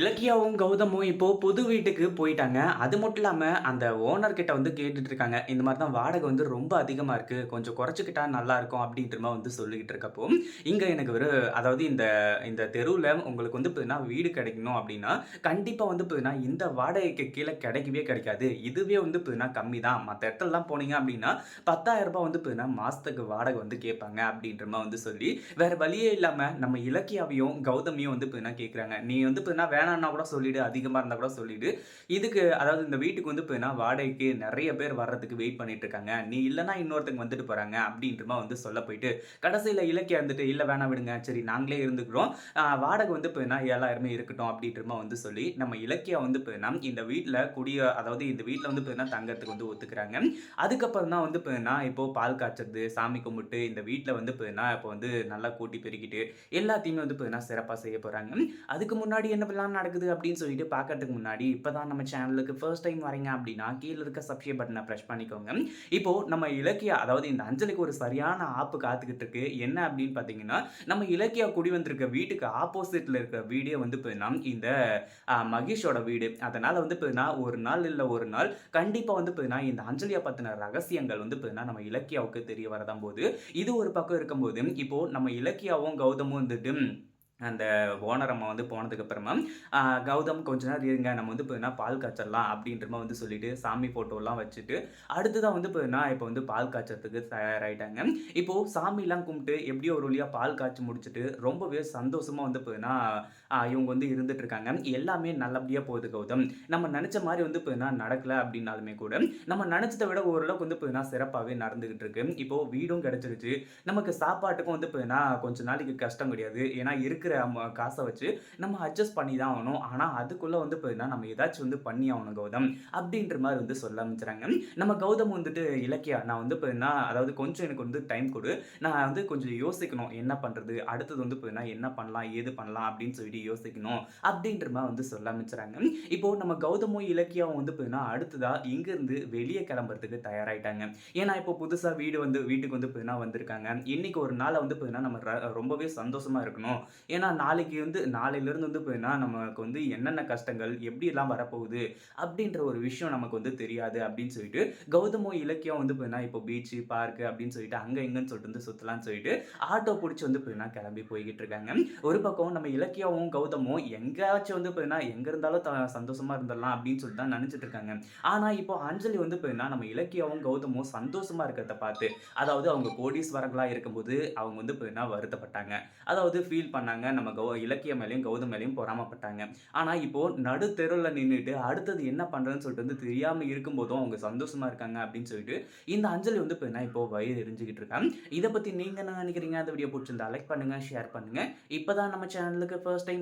இலக்கியாவும், கௌதமும் இப்போ புது வீட்டுக்கு போயிட்டாங்க. அது மட்டும் இல்லாமல் அந்த ஓனர் கிட்ட வந்து கேட்டுட்டு இருக்காங்க. இந்த மாதிரி தான் வாடகை வந்து ரொம்ப அதிகமாக இருக்கு. கொஞ்சம் குறைச்சிக்கிட்டா நல்லா இருக்கும் அப்படின்ற மாதிரி வந்து சொல்லிக்கிட்டு இருக்கப்போ, இங்கே எனக்கு ஒரு அதாவது இந்த இந்த தெருவில் உங்களுக்கு வந்து பார்த்தீங்கன்னா வீடு கிடைக்கணும் அப்படின்னா கண்டிப்பாக வந்து பார்த்தீங்கன்னா இந்த வாடகைக்கு கீழே கிடைக்கவே கிடைக்காது. இதுவே வந்து பார்த்தீங்கன்னா கம்மி தான். மற்ற இடத்துலலாம் போனீங்க அப்படின்னா பத்தாயிரம் ரூபாய் வந்து பார்த்தீங்கன்னா மாதத்துக்கு வாடகை வந்து கேட்பாங்க அப்படின்ற மாதிரி வந்து சொல்லி, வேற வழியே இல்லாமல் நம்ம இலக்கியாவையும், கௌதமையும் வந்து பார்த்தீங்கன்னா கேட்குறாங்க. நீ வந்து பார்த்தீங்கன்னா வேணான்னா கூட சொல்லிடு. அதிகமாக இருந்தால் கூட சொல்லிடு. இதுக்கு அதாவது இந்த வீட்டுக்கு வந்து பார்த்தீங்கன்னா, வாடகைக்கு நிறைய பேர் வர்றதுக்கு வெயிட் பண்ணிட்டு இருக்காங்க. நீ இல்லைன்னா இன்னொருத்தங்க வந்துட்டு போகிறாங்க அப்படின்றமா வந்து சொல்ல போயிட்டு, கடைசியில் இலக்கிய இருந்துட்டு, இல்லை வேணாம் விடுங்க. சரி நாங்களே இருந்துக்கிறோம். வாடகை வந்து போயினா எல்லாருமே இருக்கட்டும் அப்படின்றமா வந்து சொல்லி, நம்ம இலக்கியா வந்து போயினா இந்த வீட்டில் குடிய அதாவது இந்த வீட்டில் வந்து போயினா தங்கறதுக்கு வந்து ஒத்துக்கிறாங்க. அதுக்கப்புறம் தான் வந்து போயினா இப்போ பால் காய்ச்சது சாமி கும்பிட்டு இந்த வீட்டில் வந்து போயினா இப்போ வந்து நல்லா கூட்டி பெருக்கிட்டு, எல்லாத்தையுமே வந்து போயினா சிறப்பாக செய்ய போகிறாங்க அதுக்கு முன்னாடி என்ன பண்ணலாம் என்னவெல்லாம் நடக்குது அப்படின்னு சொல்லிட்டு பார்க்கறதுக்கு முன்னாடி, இப்போ தான் நம்ம சேனலுக்கு ஃபர்ஸ்ட் டைம் வரீங்க அப்படின்னா கீழே இருக்க சப்ஸ்கிரைப் பட்டனை ப்ரெஷ் பண்ணிக்கோங்க. இப்போ நம்ம இலக்கியா அதாவது இந்த அஞ்சலிக்கு ஒரு சரியான ஆப்பு காத்துக்கிட்டு இருக்கு. என்ன அப்படின்னு பார்த்தீங்கன்னா, நம்ம இலக்கியா குடி வந்திருக்க வீட்டுக்கு ஆப்போசிட்ல இருக்கிற வீடே வந்து பார்த்தீங்கன்னா, இந்த மகேஷோட வீடு. அதனால வந்து பார்த்தீங்கன்னா, ஒரு நாள் இல்லை ஒரு நாள் கண்டிப்பாக வந்து பார்த்தீங்கன்னா, இந்த அஞ்சலியை பத்தின ரகசியங்கள் வந்து பார்த்தீங்கன்னா, நம்ம இலக்கியாவுக்கு தெரிய வரதான் போது. இது ஒரு பக்கம் இருக்கும்போது, இப்போ நம்ம இலக்கியாவும், கௌதமும் வந்துட்டு அந்த ஓனர் அம்மா வந்து போனதுக்கப்புறமா கௌதம் கொஞ்ச நேரம் இருங்க. நம்ம வந்து பார்த்தீங்கன்னா பால் காய்ச்சலாம் அப்படின்றமா வந்து சொல்லிட்டு, சாமி ஃபோட்டோலாம் வச்சுட்டு, அடுத்ததான் வந்து பார்த்தீங்கன்னா, இப்போ வந்து பால் காய்ச்சறதுக்கு தயாராகிட்டாங்க இப்போது சாமிலாம் கும்பிட்டு எப்படியோ ஒரு வழியாக பால் காய்ச்சி முடிச்சுட்டு, ரொம்பவே சந்தோஷமாக வந்து பார்த்தீங்கன்னா, இவங்க வந்து இருந்துட்டு இருக்காங்க. எல்லாமே நல்லபடியாக போகுது கௌதம். நம்ம நினச்ச மாதிரி வந்து பார்த்தீங்கன்னா நடக்கல அப்படின்னாலுமே கூட, நம்ம நினச்சதை விட ஓரளவுக்கு வந்து பார்த்தீங்கன்னா சிறப்பாகவே நடந்துகிட்டு இருக்கு. இப்போ வீடும் கிடைச்சிருச்சு. நமக்கு சாப்பாட்டுக்கும் வந்து பார்த்தீங்கன்னா, கொஞ்ச நாளைக்கு கஷ்டம் கிடையாது. ஏன்னா இருக்கிற காசை வச்சு நம்ம அட்ஜஸ்ட் பண்ணி தான் ஆகணும். ஆனால் அதுக்குள்ளே வந்து பார்த்தீங்கன்னா, நம்ம ஏதாச்சும் வந்து பண்ணி ஆகணும் கௌதம். அப்படின்ற மாதிரி வந்து சொல்ல ஆரம்பிச்சுறாங்க. நம்ம கௌதம் வந்துட்டு, இலக்கியா நான் வந்து பார்த்தீங்கன்னா, அதாவது கொஞ்சம் எனக்கு வந்து டைம் கொடு நான் வந்து கொஞ்சம் யோசிக்கணும். என்ன பண்ணுறது அடுத்தது வந்து பார்த்தீங்கன்னா, என்ன பண்ணலாம்? ஏது பண்ணலாம்? அப்படின்னு சொல்லிட்டு யோசிக்கணும். அப்படின்ற மாதிரி வந்து சொல்ல ஆரம்பிச்சுறாங்க. இப்போ நம்ம கௌதமும், இலக்கியாவும் வந்து பார்த்தீங்கன்னா, அடுத்ததா இங்கேருந்து வெளியே கிளம்புறதுக்கு தயாராயிட்டாங்க. ஏன்னா இப்போ புதுசா வீடு வந்து வீட்டுக்கு வந்து பார்த்தீங்கன்னா வந்திருக்காங்க. இன்னைக்கு ஒரு நாளை வந்து பார்த்தீங்கன்னா, நம்ம ர ரொம்பவே சந்தோஷமா இருக்கணும். ஏன்னா நாளைக்கு வந்து நாளையிலேருந்து வந்து பார்த்தீங்கன்னா, நமக்கு வந்து என்னென்ன கஷ்டங்கள், எப்படிலாம் வரப்போகுது? அப்படின்ற ஒரு விஷயம் நமக்கு வந்து தெரியாது அப்படின்னு சொல்லிட்டு, கௌதமும், இலக்கியம் வந்து பார்த்தீங்கன்னா, இப்போ பீச்சு பார்க்கு அப்படின்னு சொல்லிட்டு அங்க இங்கன்னு சொல்லிட்டு வந்து சுத்தலாம்னு சொல்லிட்டு, ஆட்டோ பிடிச்சி வந்து பார்த்தீங்கன்னா கிளம்பி போய்கிட்டு இருக்காங்க. ஒரு பக்கம் நம்ம இலக்கியாவும், கௌதமும் எங்கேயாச்சும் வந்து பார்த்தீங்கன்னா, எங்கே இருந்தாலும் த சந்தோஷமாக இருந்துடலாம் அப்படின்னு சொல்லிட்டு தான் நெனச்சுட்டு இருக்காங்க. ஆனா இப்போ அஞ்சலி வந்து பார்த்தீங்கன்னா, நம்ம இலக்கியாவும், கௌதமும் சந்தோஷமாக இருக்கிறத பார்த்து, அதாவது அவங்க கோடீஸ்வரங்களாக இருக்கும்போது, அவங்க வந்து பார்த்தீங்கன்னா வருத்தப்பட்டாங்க. அதாவது ஃபீல் பண்ணாங்க. நம்ம கௌ இலக்கிய மேலேயும் கௌதம் மேலேயும் பொறாமப்பட்டாங்க. ஆனால் இப்போது நடு தெருவில் நின்றுட்டு அடுத்தது என்ன பண்ணுறதுன்னு சொல்லிட்டு வந்து தெரியாமல் இருக்கும்போதும், அவங்க சந்தோஷமாக இருக்காங்க அப்படின்னு சொல்லிட்டு, இந்த அஞ்சலி வந்து பார்த்தீங்கன்னா, இப்போ வயிறு எரிஞ்சுக்கிட்டு இருக்கேன் இதை பற்றி நீங்கள் என்ன நினைக்கிறீங்க அந்த வீடியோ பிடிச்சிருந்தா லைக் பண்ணுங்கள் ஷேர் பண்ணுங்கள் இப்போ தான் நம்ம சேனலுக்கு ஃபர்ஸ்ட் டைம்